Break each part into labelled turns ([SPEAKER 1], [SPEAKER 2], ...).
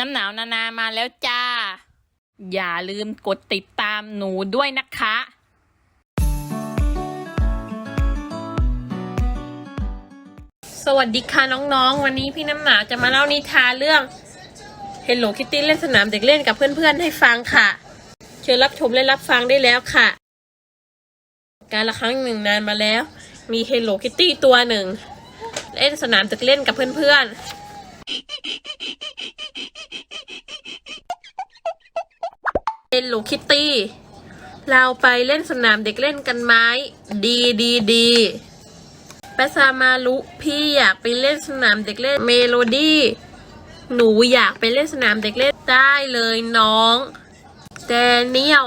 [SPEAKER 1] น้ำหนาวนานามาแล้วจ้า อย่าลืมกดติดตามหนูด้วยนะคะสวัสดีค่ะน้องๆ วันนี้พี่น้ำหนาวจะมาเล่านิทานเรื่อง Hello Kitty เล่นสนามเด็กเล่นกับเพื่อนๆให้ฟังค่ะ เชิญรับชมและรับฟังได้แล้วค่ะ การละครั้งหนึ่งนานมาแล้ว มี Hello Kitty ตัวหนึ่ง เล่นสนามเด็กเล่นกับเพื่อนๆ Hello Kitty เราไปเล่นสนามเด็กเล่นกันไหมดีดีดีปซามารุพี่อยากไปเล่นสนามเด็กเล่นเมโลดี้หนูอยากไปเล่นสนามเด็กเล่นได้เลยน้องแดเนียล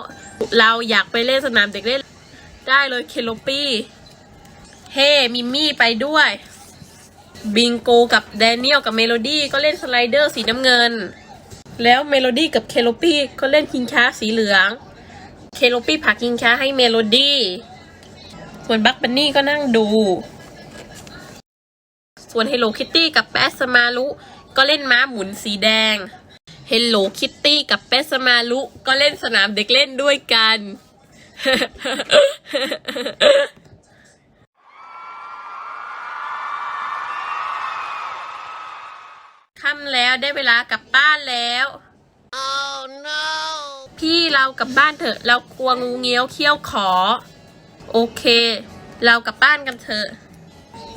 [SPEAKER 1] เราอยากไปเล่นสนามเด็กเล่น ได้เลยเคโลปี้เฮมิมี่ไปด้วย บิงโกกับแดเนียลกับเมโลดี้ก็เล่นสไลเดอร์สีน้ำเงิน แล้วเมโลดี้กับเคโลปี้ก็เล่นคิงช้าสีเหลือง เคโลปี้ผักคิงช้าให้เมโลดี้ส่วนบักบันนี่ก็นั่งดู ส่วนเฮลโลคิตตี้กับแปสมารุก็เล่นม้าหมุนสีแดงเฮลโลคิตตี้กับแปสมารุก็เล่นสนามเด็กเล่นด้วยกัน ค่ำแล้วได้เวลากลับบ้านแล้ว
[SPEAKER 2] Oh no!
[SPEAKER 1] พี่เรากลับบ้านเถอะ เรากลัวงูเงี้ยวเขี้ยวขอ โอเค เรากลับบ้านกันเถอะ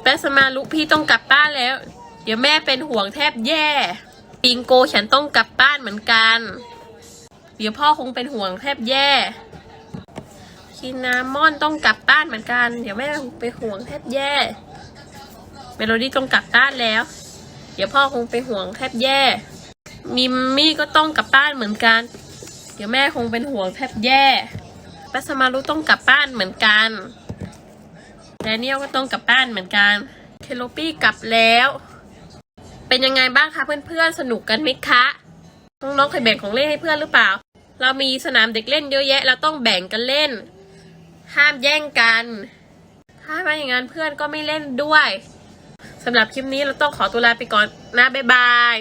[SPEAKER 1] แปสมาลุพี่ต้องกลับบ้านแล้ว เดี๋ยวแม่เป็นห่วงแทบแย่ปิงโกฉันต้องกลับบ้านเหมือนกัน เดี๋ยวพ่อคงเป็นห่วงแทบแย่คินามอนต้องกลับบ้านเหมือนกัน เดี๋ยวแม่คงเป็นห่วงแทบแย่ เมโลดี้ต้องกลับบ้านแล้ว เดี๋ยวพ่อคงเป็นห่วงแทบแย่ มิมมี่ก็ต้องกลับบ้านเหมือนกัน เดี๋ยวแม่คงเป็นห่วงแทบแย่ปัสมารุต้องกลับบ้านเหมือนกันแดเนียลก็ต้องกลับบ้านเหมือนกัน เคโลปี้กลับแล้ว เป็นยังไงบ้างคะเพื่อนๆ สนุกกันไหมคะ น้องๆเคยแบ่งของเล่นให้เพื่อนหรือเปล่า เรามีสนามเด็กเล่นเยอะแยะ เราต้องแบ่งกันเล่น ห้ามแย่งกัน ถ้าไม่อย่างนั้นเพื่อนก็ไม่เล่นด้วย สำหรับคลิปนี้เราต้องขอตัวลาไปก่อนนะบ๊ายบาย